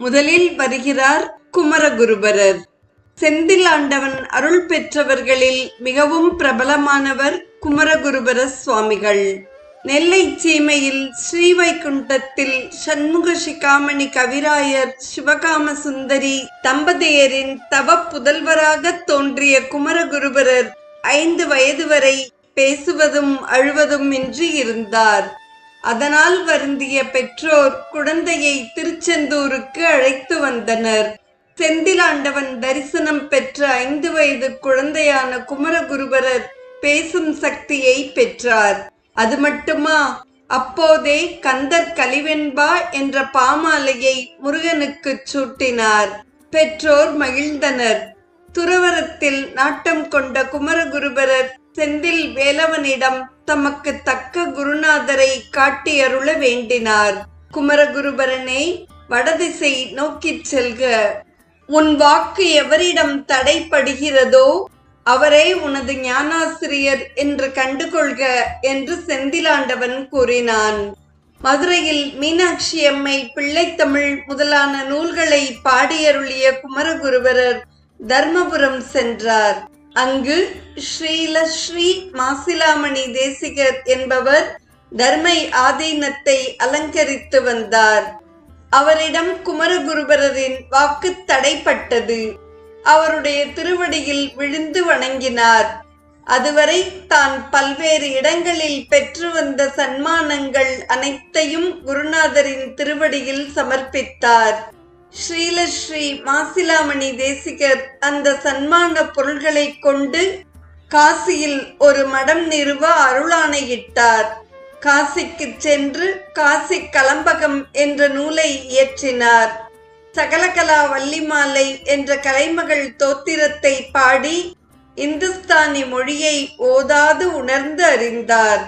முதலில் வருகிறார் குமரகுருபரர். செந்திலாண்டவன் அருள் பெற்றவர்களில் மிகவும் பிரபலமானவர் குமரகுருபர சுவாமிகள். நெல்லை சீமையில் ஸ்ரீவைகுண்டத்தில் சண்முக சிகாமணி கவிராயர் சிவகாம சுந்தரி தம்பதியரின் தவ புதல்வராக தோன்றிய குமரகுருபரர் ஐந்து வயது வரை பேசுவதும் அழுவதும் இன்றி இருந்தார். அதனால் வருந்திய பெற்றோர் குழந்தையை திருச்செந்தூருக்கு அழைத்து வந்தனர். செந்திலாண்டவன் தரிசனம் பெற்ற ஐந்து வயது குழந்தையான குமரகுருபரர் பேசும் சக்தியை பெற்றார். அது மட்டுமா? அப்போதே கந்தர் கலிவெண்பா என்ற பாமாலையை முருகனுக்கு சூட்டினார். பெற்றோர் மகிழ்ந்தனர். துறவரத்தில் நாட்டம் கொண்ட குமரகுருபரர் செந்தில் வேலவனிடம் தமக்கு தக்க குருநாதரை காட்டியருள வேண்டினார். குமரகுருபரனை வடதிசை நோக்கிச் செல்க. உன் வாக்கு எவரிடம் தடைப்படுகிறதோ அவரே உனது ஞானாசிரியர் என்று கண்டுகொள்க என்று செந்திலாண்டவன் கூறினான். மதுரையில் மீனாட்சி அம்மை பிள்ளைத்தமிழ் முதலான நூல்களை பாடியருளிய குமரகுருவரர் தர்மபுரம் சென்றார். அங்கு ஸ்ரீலஸ்ரீ மாசிலாமணி தேசிகர் என்பவர் தர்மை ஆதீனத்தை அலங்கரித்து வந்தார். அவரிடம் குமரகுருபரரின் வாக்கு தடைப்பட்டது. அவருடைய திருவடியில் விழுந்து வணங்கினார். அதுவரை தான் பல்வேறு இடங்களில் பெற்று வந்த சன்மானங்கள் அனைத்தையும் குருநாதரின் திருவடியில் சமர்ப்பித்தார். ஸ்ரீலஸ்ரீ மாசிலாமணி தேசிகர் அந்த சன்மான பொருள்களை கொண்டு காசியில் ஒரு மடம் நிறுவ அருளாணையிட்டார். காசிக்கு சென்று காசி கலம்பகம் என்ற நூலை இயற்றினார். சகலகலா வள்ளிமாலை என்ற கலைமகள் தோத்திரத்தை பாடி இந்துஸ்தானி மொழியை ஓதாது உணர்ந்து அறிந்தார்.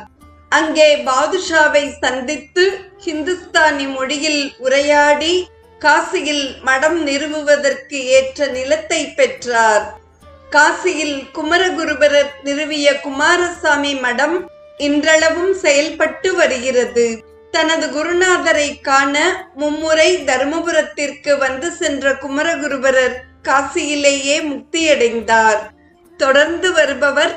அங்கே பாதுஷாவை சந்தித்து ஹிந்துஸ்தானி மொழியில் உரையாடி காசியில் மடம் நிறுவுவதற்கு ஏற்ற நிலத்தை பெற்றார். காசியில் குமரகுருபரர் நிறுவிய குமாரசாமி மடம் இன்றளவும் செயல்பட்டு வருகிறது. தனது குருநாதரை காண மும்முறை தருமபுரத்திற்கு வந்து சென்ற குமரகுருபரர் காசியிலேயே முக்தியடைந்தார். தொடர்ந்து வருபவர்